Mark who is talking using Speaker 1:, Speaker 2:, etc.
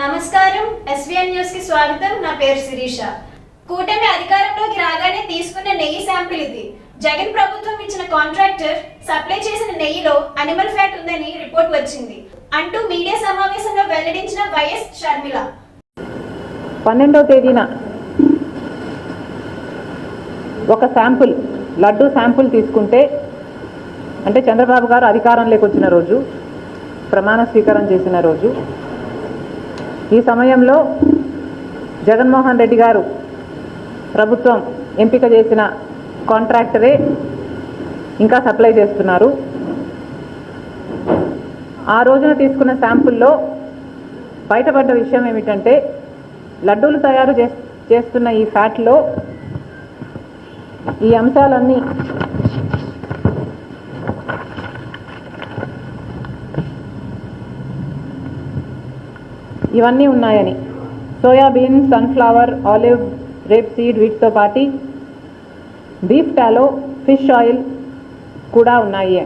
Speaker 1: నమస్కారం. ఎస్విఎన్ న్యూస్కి స్వాగతం. నా పేరు శిరీష. కూటమి అధికారంలోకి రాగానే తీసుకున్న నెయ్యి శాంపిల్ ఇది. జగన్ ప్రభుత్వం ఇచ్చిన కాంట్రాక్టర్ సప్లై చేసిన నెయ్యిలో అనిమల్ ఫ్యాట్ ఉందని రిపోర్ట్ వచ్చింది. అంటూ మీడియా సమావేశంలో వెల్లడించిన వైఎస్ షర్మిల.
Speaker 2: పన్నెండో తేదీన ఒక శాంపుల్ లడ్డు శాంపుల్ తీసుకుంటే అంటే చంద్రబాబు గారు అధికారంలోకి వచ్చిన రోజు ప్రమాణ స్వీకారం చేసిన రోజు ఈ సమయంలో జగన్మోహన్ రెడ్డి గారు ప్రభుత్వం ఎంపిక చేసిన కాంట్రాక్టరే ఇంకా సప్లై చేస్తున్నారు. ఆ రోజున తీసుకున్న శాంపుల్లో బయటపడ్డ విషయం ఏమిటంటే లడ్డూలు తయారు చేస్తున్న ఈ ఫ్యాట్లో ఈ అంశాలన్నీ ఇవన్నీ ఉన్నాయని. Soybean sunflower olive rape seed వీటితో పాటు బీఫ్ టాలో ఫిష్ ఆయిల్ కూడా ఉన్నాయి.